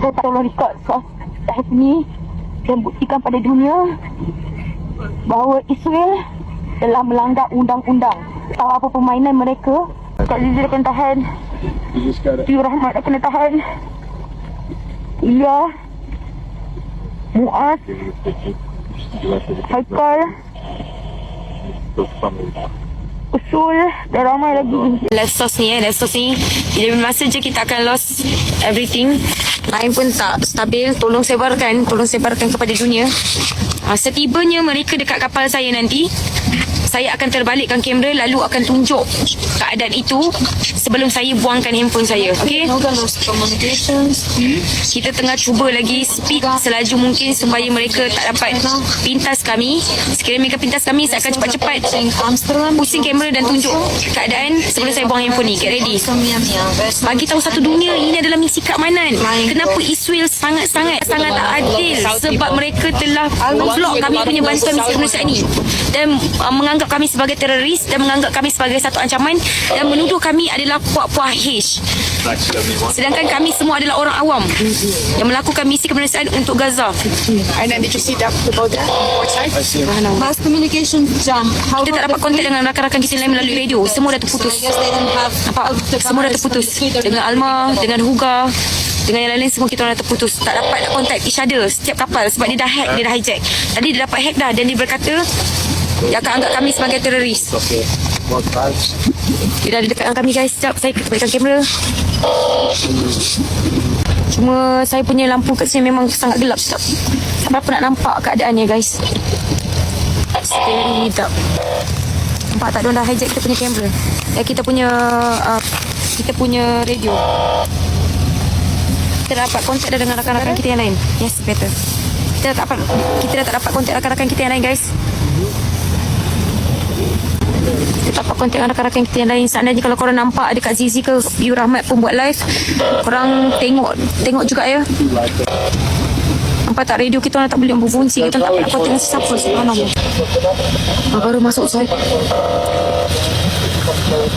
Saya tak tolong record sos sini dan buktikan pada dunia bahawa Israel telah melanggar undang-undang. Tahu apa permainan mereka? Kak Zizi akan tahan. Tiu Rahmat akan tahan. Iya. Muaz. Haikal. Usul dan ramai lagi. Last sauce ni eh Last sauce ni Bila masa je kita akan lost Everything Lain pun tak stabil. Tolong sebarkan Tolong sebarkan kepada dunia. Uh, Setibanya mereka dekat kapal saya nanti saya akan terbalikkan kamera lalu akan tunjuk keadaan itu sebelum saya buangkan handphone saya. Okey? Kita tengah cuba lagi speed selaju mungkin supaya mereka tak dapat pintas kami. Sekiranya mereka pintas kami, saya akan cepat-cepat pusing kamera dan tunjuk keadaan sebelum saya buang handphone ni. Get ready. Bagi tahu satu dunia ini adalah misi keamanan. Kenapa Israel sangat-sangat sangat tak adil sebab mereka telah blok kami punya bantuan kemanusiaan ini dan uh, menganggap kami sebagai teroris dan menganggap kami sebagai satu ancaman dan menuduh kami adalah puak-puak H. Sedangkan kami semua adalah orang awam yang melakukan misi kemanusiaan untuk Gaza. And then did you see that about that outside? Mass communication jam. Kita tak dapat kontak dengan rakan-rakan kita lain melalui radio. Semua dah terputus. Nampak? Semua dah terputus. Dengan Alma, dengan Huga, dengan yang lain-lain semua kita orang dah terputus. Tak dapat nak contact each other setiap kapal sebab dia dah hack, dia dah hijack. Tadi dia dapat hack dah dan dia berkata dia akan anggap kami sebagai teroris. Dia dah ada dekat dengan kami guys. Sekejap saya balikkan kamera. Cuma saya punya lampu kat sini memang sangat gelap sekejap. Tak berapa nak nampak keadaannya guys. Very dark. Nampak tak dia dah hijack kita punya kamera. Eh kita punya uh, kita punya radio. Kita dah dapat kontak dah dengan rakan-rakan kita yang lain. Yes, better. Kita dah tak dapat kita dah tak dapat kontak rakan-rakan kita yang lain guys. Kita dapat kontak rakan-rakan kita yang lain. Seandainya kalau korang nampak dekat Zizi ke Yu Rahmat pun buat live, korang tengok tengok juga ya. Nampak tak radio kita orang tak boleh berfungsi. Kita tak nak kontak dengan sesiapa. Subhanallah. Ah, baru masuk saya.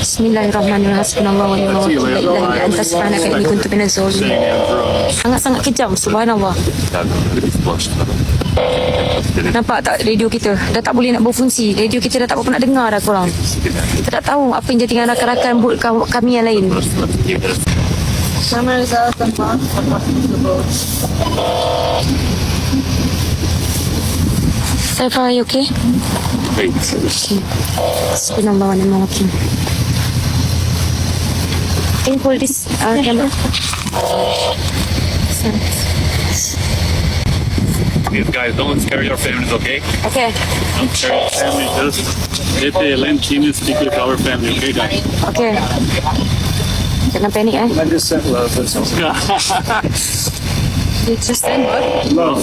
Bismillahirrahmanirrahim. Hasbunallah wa ni'mal wakil. La ilaha illa anta subhanaka inni kuntu minaz zalimin. Sangat-sangat kejam. Subhanallah. Nampak tak radio kita? Dah tak boleh nak berfungsi. Radio kita dah tak apa nak dengar dah korang. Kita tak tahu apa yang jadi dengan rakan-rakan bot kami yang lain. cameras out the month? Saifah, are you okay? Okay. Subhanallah wa ni'mal wakil. Can you hold this uh, camera? These guys don't scare your families, okay? Okay. Don't scare your family. Just let the land team speak with our family, okay, guys? Okay. Jangan panik eh. I just said love. That's Just stand by. no,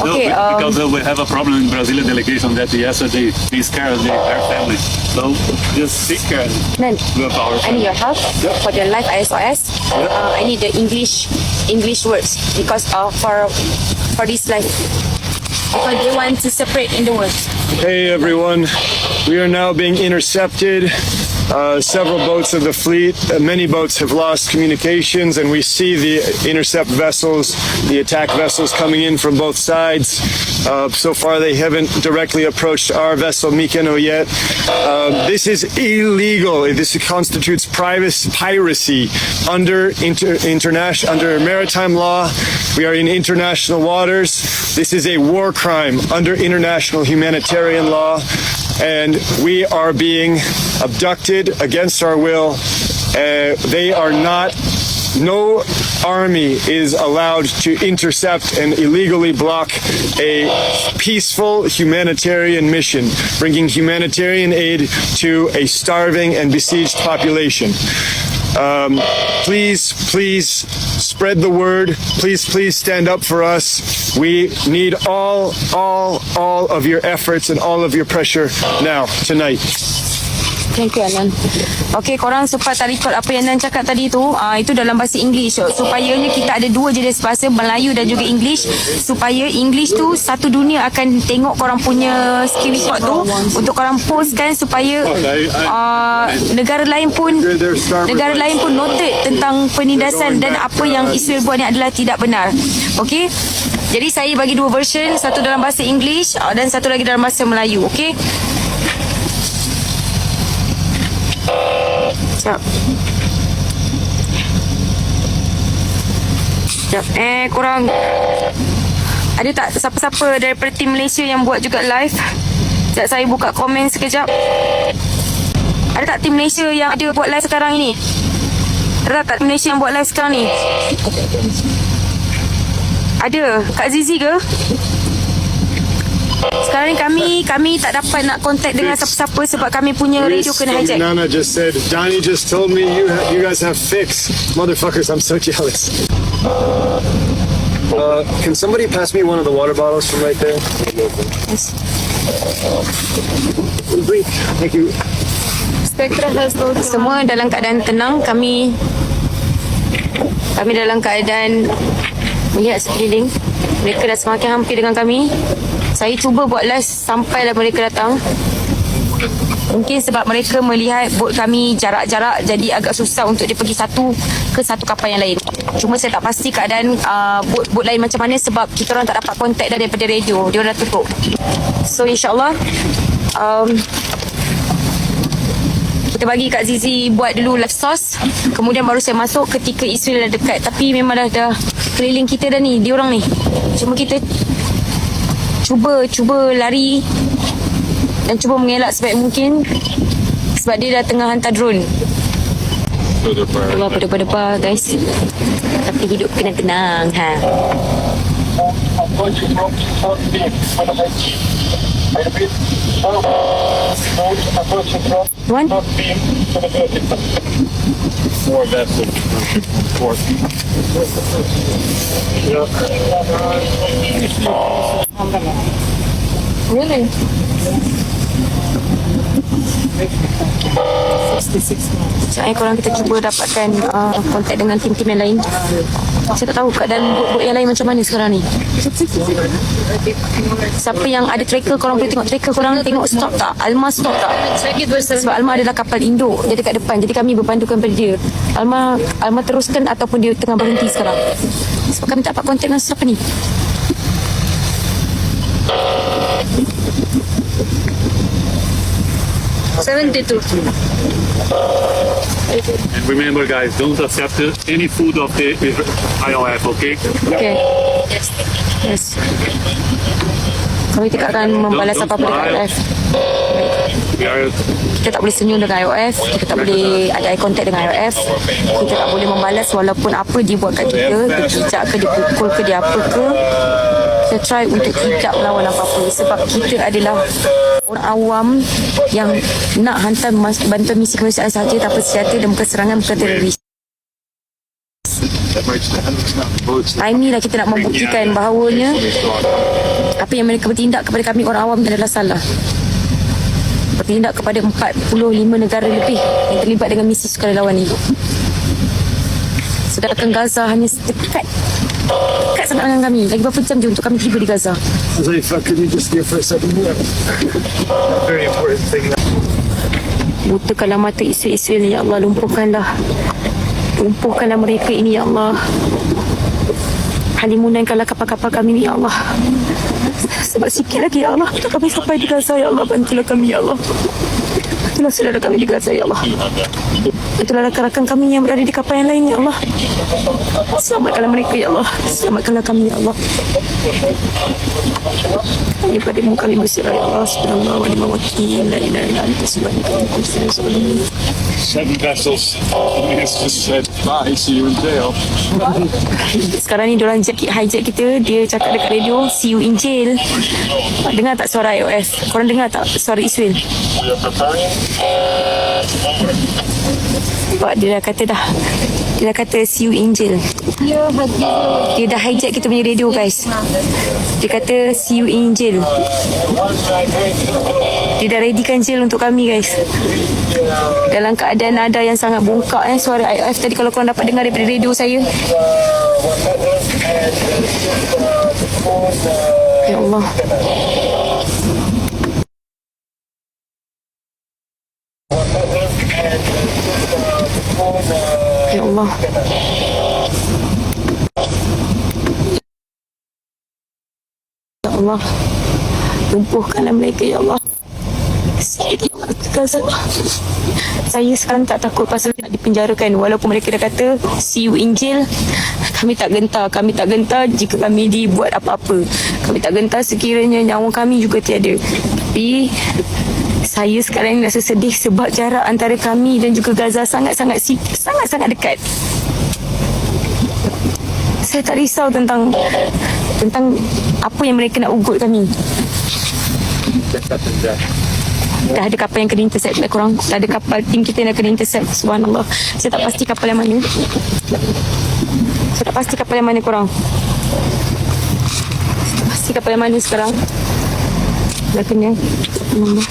Okay, no, um, because we have a problem in Brazilian delegation that yesterday they scared the, their family. So just take care Nan, with our I need your help for the live ISOS. Uh, I need the English English words because uh, for for this life because they want to separate in the world. Hey everyone, we are now being intercepted. Uh, several boats of the fleet, uh, many boats have lost communications, and we see the intercept vessels, the attack vessels coming in from both sides. Uh, so far, they haven't directly approached our vessel Mikeno yet. Uh, this is illegal. This constitutes private piracy under inter- international under maritime law. We are in international waters. This is a war crime under international humanitarian law, and we are being abducted against our will. Uh, they are not. No army is allowed to intercept and illegally block a peaceful humanitarian mission, bringing humanitarian aid to a starving and besieged population. Um, please, please spread the word. Please, please stand up for us. We need all, all, all of your efforts and all of your pressure now, tonight. Thank you Anan Okay korang sempat tak record apa yang Anan cakap tadi tu? Uh, Itu dalam bahasa English. Supayanya kita ada dua jenis bahasa Melayu dan juga English. Supaya English tu Satu dunia akan tengok korang punya skill report tu. Untuk korang postkan Supaya uh, Negara lain pun Negara lain pun noted Tentang penindasan Dan apa yang Israel buat ni adalah tidak benar. Okay? Jadi saya bagi dua version. Satu dalam bahasa English uh, Dan satu lagi dalam bahasa Melayu. Okay Sekejap. Sekejap. Eh, korang... Ada tak siapa-siapa daripada tim Malaysia yang buat juga live? Sekejap saya buka komen sekejap. Ada tak tim Malaysia yang ada buat live sekarang ini? Ada tak tim Malaysia yang buat live sekarang ni? Ada. Kak Zizi ke? Sekarang ni kami kami tak dapat nak contact dengan siapa-siapa sebab kami punya radio kena hijack. Nana just said, Donnie just told me you you guys have fix. Motherfuckers, I'm so jealous. Uh, can somebody pass me one of the water bottles from right there? Thank you. Spectra has those. Semua dalam keadaan tenang kami kami dalam keadaan melihat sekeliling mereka dah semakin hampir dengan kami saya cuba buat live sampailah mereka datang. Mungkin sebab mereka melihat bot kami jarak-jarak jadi agak susah untuk dia pergi satu ke satu kapal yang lain. Cuma saya tak pasti keadaan uh, bot-bot lain macam mana sebab kita orang tak dapat kontak dah daripada radio. Dia orang dah tutup. So insyaAllah um, kita bagi Kak Zizi buat dulu live source. Kemudian baru saya masuk ketika Israel dah dekat. Tapi memang dah, dah keliling kita dah ni dia orang ni. Cuma kita cuba cuba lari dan cuba mengelak sebaik mungkin sebab dia dah tengah hantar drone. Allah pada-pada guys. Tapi hidup kena tenang ha. Tuan Four vessels. Four. Really? Saya korang kita cuba dapatkan uh, kontak dengan tim-tim yang lain. Saya tak tahu keadaan bot-bot yang lain macam mana sekarang ni. Siapa yang ada tracker korang boleh tengok tracker korang tengok stop tak? Alma stop tak? Sebab Alma adalah kapal induk dia dekat depan. Jadi kami berpandukan pada dia. Alma Alma teruskan ataupun dia tengah berhenti sekarang. Sebab kami tak dapat kontak dengan siapa ni. Seventy-two. And remember, guys, don't accept any food of the IOF, okay? Okay. Yes. Kami tidak akan membalas apa-apa dekat IOF. Are Kita tak boleh senyum dengan IOF. Kita tak boleh ada eye contact dengan IOF. Kita tak boleh membalas walaupun apa dia buat kat kita. Dia pijak ke, dia pukul ke, dia apa ke. Kita try untuk tidak melawan apa-apa. Sebab kita adalah orang awam yang nak hantar bantuan misi kemanusiaan sahaja tanpa senjata dan bukan serangan, bukan teroris. Time ni lah kita nak membuktikan bahawanya apa yang mereka bertindak kepada kami orang awam adalah salah. Bertindak kepada 45 negara lebih yang terlibat dengan misi sukarelawan ini. Sedangkan Gaza hanya dekat dekat sangat dengan kami. Lagi berapa jam je untuk kami tiba di Gaza. Zaifa, could you just stay for a second? Very important thing. Butakanlah mata Israel-Israel ni, Ya Allah. Lumpuhkanlah. Lumpuhkanlah mereka ini, Ya Allah. Halimunankanlah kapal-kapal kami ni, Ya Allah. Sebab sikit lagi, Ya Allah. Untuk kami sampai di Gaza, Ya Allah. Bantulah kami, Ya Allah. Bantulah saudara kami di Gaza, Ya Allah. Bantulah rakan-rakan kami yang berada di kapal yang lain, Ya Allah. Selamatkanlah mereka, Ya Allah. Selamatkanlah kami, Ya Allah. Daripada muka kami berserah, Ya Allah. Subhanallah wa lima wakil. La ilaha illa anta subhanaka. seven vessels. It's just said, bye, see you in jail. Sekarang ni diorang hijack, hijack kita Dia cakap dekat radio See you in jail Dengar tak suara iOS Korang dengar tak suara Israel Sebab dia dah kata dah Dia dah kata see you in jail Dia dah hijack kita punya radio guys Dia kata see you jail Dia dah readykan jail untuk kami guys. Dalam keadaan nada yang sangat bongkak eh suara IF tadi kalau korang dapat dengar daripada radio saya. Ya Allah. Ya Allah. Ya Allah. Lumpuhkanlah mereka ya Allah. Ya. Saya sekarang tak takut pasal nak dipenjarakan walaupun mereka dah kata see you in jail. Kami tak gentar, kami tak gentar jika kami dibuat apa-apa. Kami tak gentar sekiranya nyawa kami juga tiada. Tapi saya sekarang rasa sedih sebab jarak antara kami dan juga Gaza sangat-sangat sangat-sangat dekat. Saya tak risau tentang tentang apa yang mereka nak ugut kami. Dah ada kapal yang kena intercept lebih kurang. Dah ada kapal tim kita yang kena intercept. Subhanallah. Saya tak pasti kapal yang mana. Saya tak pasti kapal yang mana korang. Saya tak pasti kapal yang mana sekarang. Dah kena. Allah.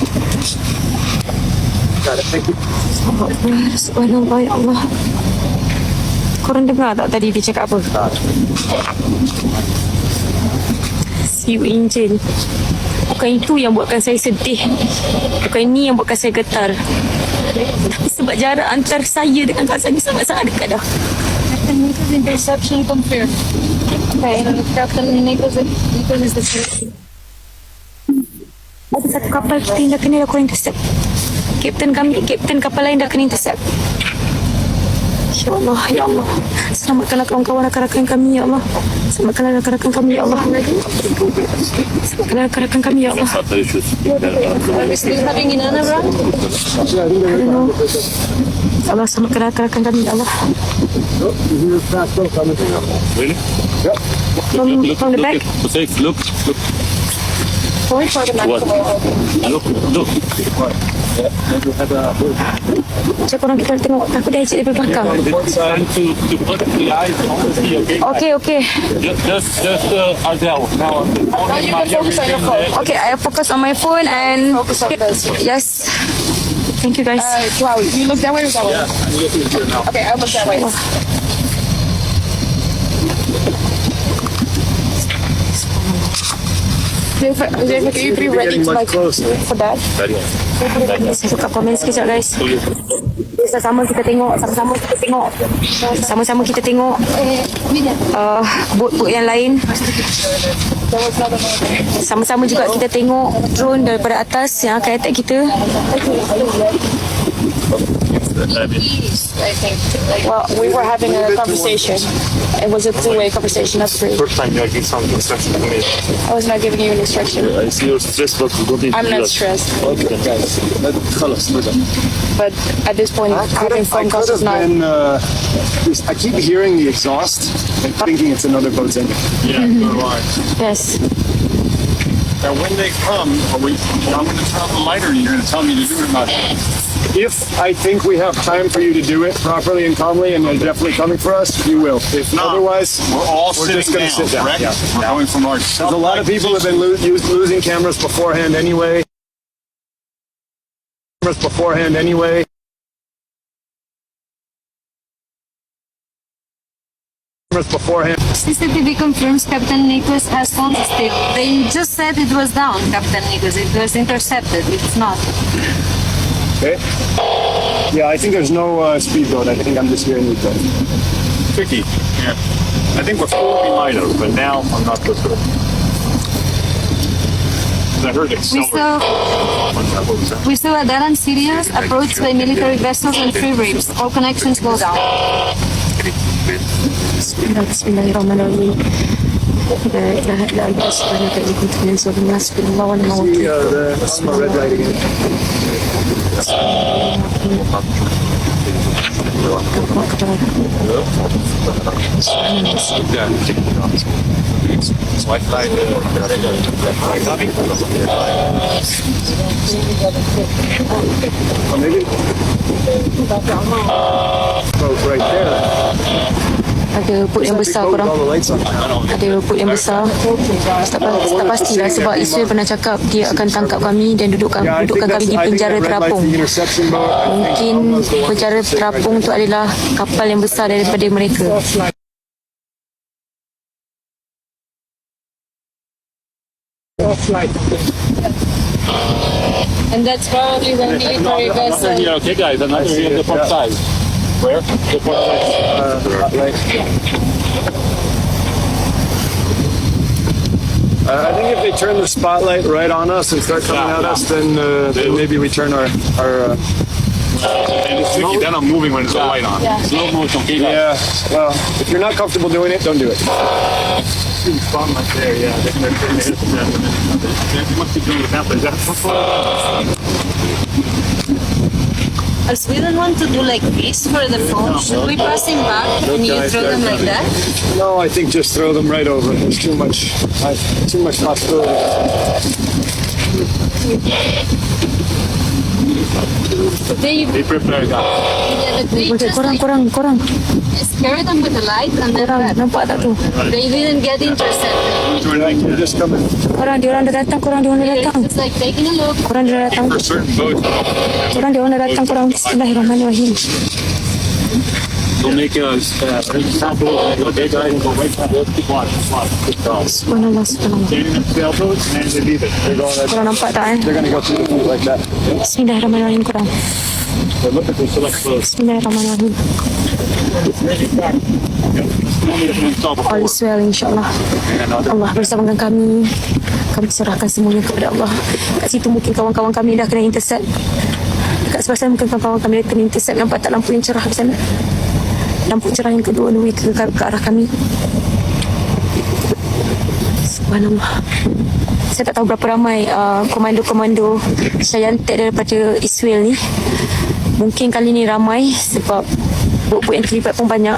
Subhanallah. Subhanallah ya Allah. Korang dengar tak tadi dia cakap apa? See you in jail. Bukan itu yang buatkan saya sedih. Bukan ini yang buatkan saya getar. Tapi sebab jarak antar saya dengan Gaza ni sangat-sangat dekat dah. Captain Nichols interception confirmed. Okay, Captain Nichols, Nichols is the first. Ada satu kapal kita dah kena dah korang intercept. Kapten kami, kapten kapal lain dah kena intercept. Ya Allah, Ya Allah. Selamatkanlah kawan-kawan rakan-rakan kami, Ya Allah. Selamatkanlah rakan-rakan kami, Ya Allah. Selamatkanlah rakan-rakan kami, Ya Allah. Allah, selamatkanlah rakan-rakan kami, Ya Allah. Really? From, from the back. Jose, look, look, Going for the what? Look, look. Macam korang kita tengok. Aku dah ejek daripada belakang. It's time to, to put the eyes on the sea, okay? Okay, okay. Just, just, just uh, Ardell. Now, Now you can focus on your phone. Okay, I focus on my phone and... Focus on this. Yes. Thank you guys. Uh, wow, you look that way or that way? Okay, I look that way. Jennifer, can you ready to like for that? Suka komen sekejap guys. Sama-sama kita tengok, sama-sama kita tengok. Sama-sama kita tengok uh, bot-bot yang lain. Sama-sama juga kita tengok drone daripada atas yang akan attack kita. I think. Well, we were having a conversation. It was a two-way conversation, not three. First time you're giving some instruction to me. I was not giving you an instruction. I see you're stressed, but you don't need I'm to do not that. stressed, Okay, guys. خلاص نرجع. but at this point, I could having have, I phone could calls is have not. been. Uh, I keep hearing the exhaust and thinking it's another boat's engine. Yeah, so do I. Yes. Now, when they come, are we, I'm going to turn on the lighter and you're going to tell me to do it or not. If I think we have time for you to do it properly and calmly, and they're definitely coming for us, you will. If not, otherwise, We're all we're sitting just going to down, sit down. correct? Yeah. We're going from our There's a lot of people have been lo- use, losing cameras beforehand anyway. Cameras beforehand anyway. Cameras beforehand. CCTV confirms Captain Nicholas has phone still. They just said it was down, Captain Nicholas. It was intercepted. It's not. Okay. Yeah, I think there's no uh, speedboat. I think I'm just hearing you. Though. tricky. Yeah. I think before we might have, but now I'm not so sure. 'Cause I heard it. We saw, we still at Alan Sirius, approached by military vessels and free reefs. All connections go down. Bismillahirrahmanirrahim. La ilaha illa anta subhanaka inni kuntu minaz zalimin. Hasbunallahu wa ni'mal wakeel. Yeah, the, that's my red light again. So I fly the coming. Oh, maybe. Boat right there. Ada put yang besar korang ada put yang besar tak, pa- tak pastilah sebab Israel pernah cakap dia akan tangkap kami dan dudukkan, think dudukkan kami di penjara terapung mungkin one penjara terapung tu adalah kapal yang besar daripada mereka And that's probably the military vessel. Okay, guys. Another here on the port side. Where? The port side. Uh, I think if they turn the spotlight right on us and start coming at us, then, uh, then maybe we turn our our. Uh, And it's tricky. Then I'm moving when it's the light on. Slow motion, okay, guys? yeah. Well, if you're not comfortable doing it, don't do it. Spot there, yeah. They're gonna turn the head that. They must be doing the sample. Is that Does Sweden want to do like this for the phone? Should we pass him back and you throw them like that? No, I think just throw them right over. There's too much, too much possibility. They Be prepared, Okay, korang korang korang scare them with the light and then korang nampak tak tu they didn't get intercepted. They're just coming. korang dia orang dah datang korang dia orang dah datang just like taking a look. korang dia dah datang korang dia orang dah datang korang Bismillahirrahmanirrahim. Subhanallah Subhanallah korang nampak tak eh. Bismillahirrahmanirrahim korang Bismillahirrahmanirrahim. All is well insyaAllah. Allah bersamakan kami. Kami serahkan semuanya kepada Allah. Kat situ mungkin kawan-kawan kami dah kena intercept. Dekat sebelah sana mungkin kawan-kawan kami dah kena intercept. Nampak tak lampu yang cerah di sana? Lampu cerah yang kedua Nuri ke, ke, arah kami. Subhanallah. Saya tak tahu berapa ramai uh, komando-komando Syayantek daripada Israel ni Mungkin kali ni ramai sebab bot-bot yang terlibat pun banyak.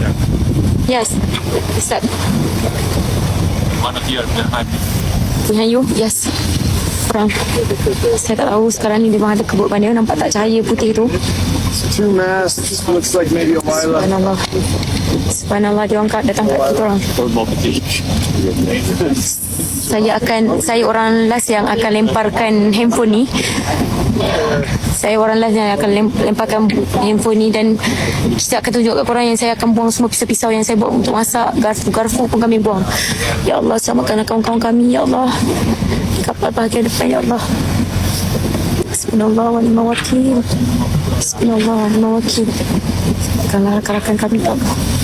Yeah. Yes Ustaz One of you behind me. Behind you Yes Korang Saya tak tahu sekarang ni dia ada kebut mana Nampak tak cahaya putih tu? Two masts. Looks like maybe a. Subhanallah. Subhanallah dia orang datang kat kita orang. Saya akan Saya orang last yang akan lemparkan handphone ni. Saya orang last yang akan lem- lemparkan handphone ni dan saya akan tunjuk kat korang yang saya akan buang semua pisau-pisau yang saya bawa untuk masak. Garfu-garfu pun kami buang. Ya Allah selamatkanlah kawan-kawan kami Ya Allah kapal bahagian depan Ya Allah. Bismillah wa ni'mal wakil Bismillah wa ni'mal wakil rakan-rakan kami Ya Allah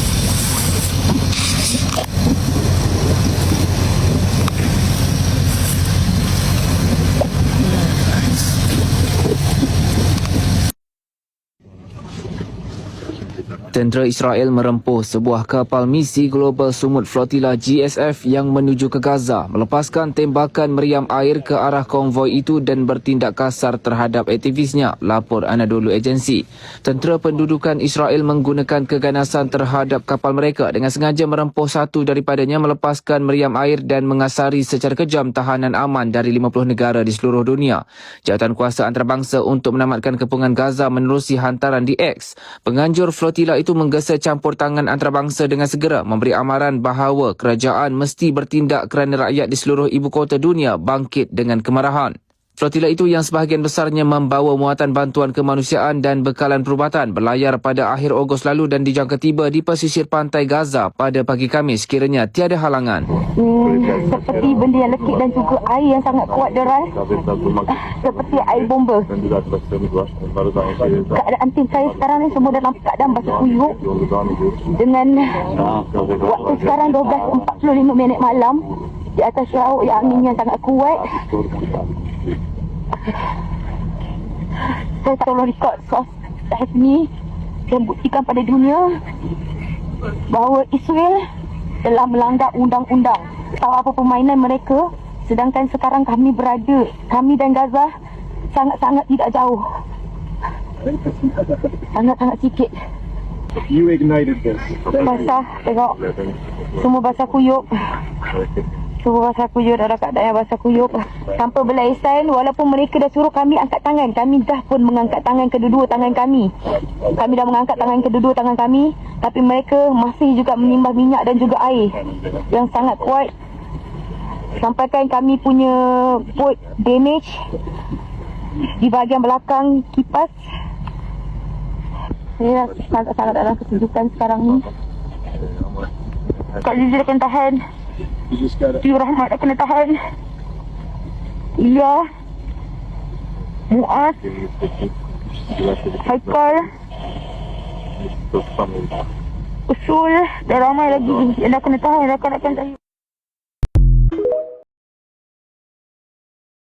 Tentera Israel merempuh sebuah kapal misi Global Sumut Flotilla GSF yang menuju ke Gaza, melepaskan tembakan meriam air ke arah konvoi itu dan bertindak kasar terhadap aktivisnya, lapor Anadolu Agency. Tentera pendudukan Israel menggunakan keganasan terhadap kapal mereka dengan sengaja merempuh satu daripadanya melepaskan meriam air dan mengasari secara kejam tahanan aman dari 50 negara di seluruh dunia. Jawatan Kuasa Antarabangsa untuk menamatkan kepungan Gaza menerusi hantaran di X. Penganjur flotila itu menggesa campur tangan antarabangsa dengan segera memberi amaran bahawa kerajaan mesti bertindak kerana rakyat di seluruh ibu kota dunia bangkit dengan kemarahan. Flotila itu yang sebahagian besarnya membawa muatan bantuan kemanusiaan dan bekalan perubatan berlayar pada akhir Ogos lalu dan dijangka tiba di pesisir pantai Gaza pada pagi Khamis kiranya tiada halangan. Hmm, seperti benda yang lekit dan juga air yang sangat kuat deras. Seperti air bomba. Keadaan tim saya sekarang ni semua dalam keadaan basuh kuyuk. Dengan waktu sekarang 12.45 minit malam. Di atas laut yang angin yang sangat kuat. Saya tolong rekod sos kat sini. Dan buktikan pada dunia bahawa Israel telah melanggar undang-undang. Tahu apa permainan mereka? Sedangkan sekarang kami berada, kami dan Gaza sangat-sangat tidak jauh. Sangat-sangat sikit. You ignited this. Basah, tengok. Semua basah kuyup. Semua basah kuyup, ada keadaan yang basah kuyup. Tanpa berlaisan, walaupun mereka dah suruh kami angkat tangan, kami dah pun mengangkat tangan kedua-dua tangan kami. Kami dah mengangkat tangan kedua-dua tangan kami, tapi mereka masih juga menimbah minyak dan juga air yang sangat kuat. Sampaikan kami punya boat damage di bahagian belakang kipas. Saya sangat-sangat dalam kesejukan sekarang ni. Kak Zizi akan tahan. You just gotta. Tiu Rahmat akan tahan. Iya. Muaz. Haikal. Usul. Dan ramai lagi yang dah kena tahan. Rakan-rakan saya.